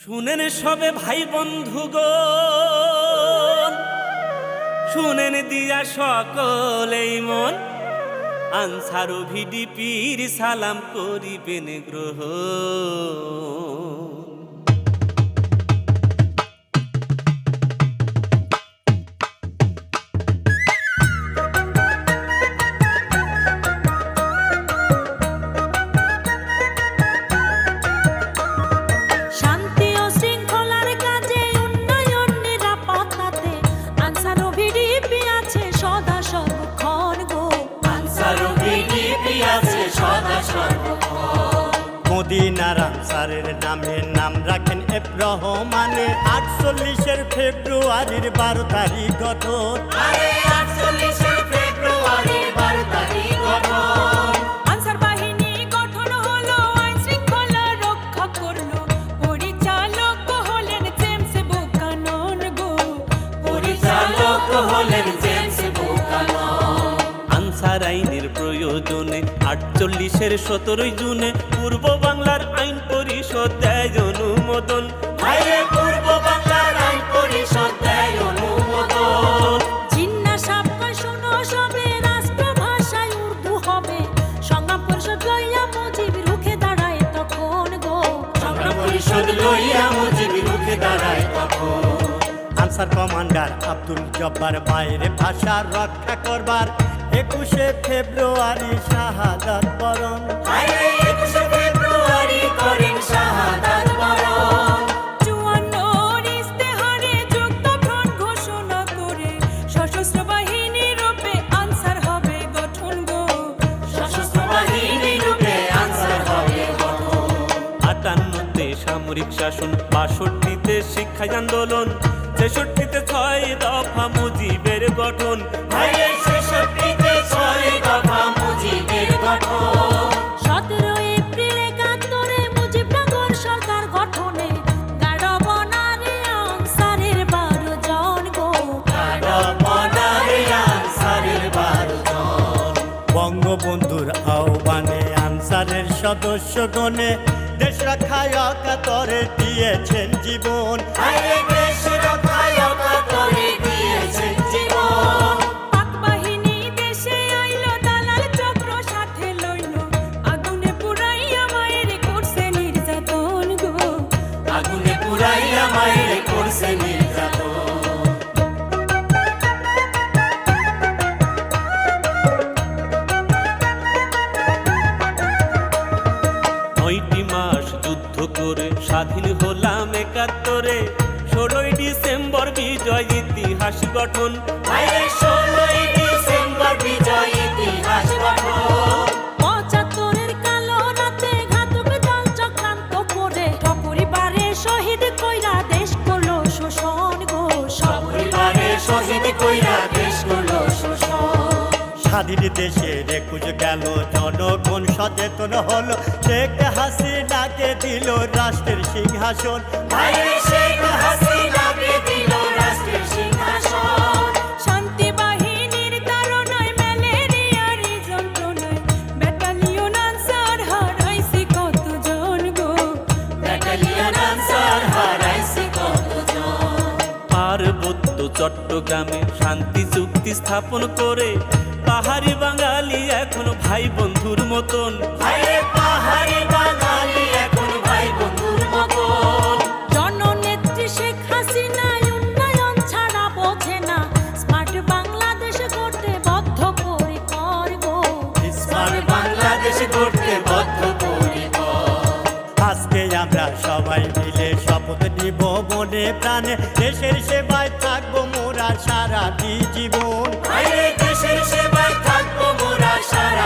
শুনেন সবে ভাই বন্ধু গো শুনেন দিয়া সকলেই মন। আনসারু ভিডিপির সালাম করিবেন গ্রহ। মদিনার আনসারের নামে নাম রাখেন এফ রহমানে আটচল্লিশের ফেব্রুয়ারির বারো তারিখ গঠন আনসার বাহিনী গঠন হলো আইন শৃঙ্খলা রক্ষা করল। পরিচালক হলেন জেমস বুকানন হলেন আনসার আইনের প্রয়োজনে আটচল্লিশের সতেরোই জুনে পূর্ব বাংলার আইন পরিষদ দেয় অনুমোদন। পূর্ব বাংলার আইন পরিষদ দেয় অনুমোদন। জিন্না সাপকা শোনো সবে রাষ্ট্রভাষায় উর্দু হবে। সংগ্রাম পরিষদ লইয়া মুজিব রুখে দাঁড়ায় তখন গো। সংগ্রাম পরিষদ লইয়া মুজিব রুখে দাঁড়ায় তখন। আনসার কমান্ডার আব্দুল জব্বার বাইরে ভাষা রক্ষা করবার একুশে ফেব্রুয়ারি শাহাদাত বরণ। একুশে ফেব্রুয়ারি করেন শাহাদাত বরণ। চুয়ান্নর ইস্তেহারে যুদ্ধক্ষণ ঘোষণা করে সশস্ত্র বাহিনী রূপে আনসার হবে গঠন গো। সশস্ত্র বাহিনী রূপে আনসার হবে গঠন। আটান্নতে সামরিক শাসন বাষট্টিতে শিক্ষা আন্দোলন ছেষট্টিতে ছয় দফা মুজিবের গঠন। ভাইরে বঙ্গবন্ধুর আহ্বানে আনসারের সদস্যগণে দেশ রক্ষায় অকাতরে দিয়েছেন জীবন। দেশ রক্ষায় অকাতরে দিয়েছেন জীবন। পাক বাহিনী দেশে আইলো দালাল চক্র সাথে লইল। আগুনে পুরাইয়া মায়ের করছে নির্যাতন নয়টি মাস যুদ্ধ করে স্বাধীন হলাম একাত্তরে। ষোলোই ডিসেম্বর বিজয় ইতিহাস গঠন। ষোলোই স্বাধীন দেশের একুশ গেল জনগণ সচেতন হলো। শেখ হাসিনাকে দিল রাষ্ট্রের সিংহাসন। ভাইরে শেখ হাসিনাকে দিল রাষ্ট্রের সিংহাসন। চট্টগ্রামে শান্তি চুক্তি স্থাপন করে পাহাড়ি বাঙালি এখন ভাই বন্ধুর মতন। পাহাড়ি বাঙালি এখন ভাই বন্ধুর মতন। জননেত্রী শেখ হাসিনা উন্নয়ন ছাড়া বোঝে না। স্মার্ট বাংলাদেশ করতে বদ্ধ পরিকর গো। আর বাংলাদেশ করতে বদ্ধ আজকে আমরা সবাই মিলে শপথ নিব মনে প্রাণে। দেশের সেবায় থাকব মোরা সারাটি জীবন। দেশের সেবায়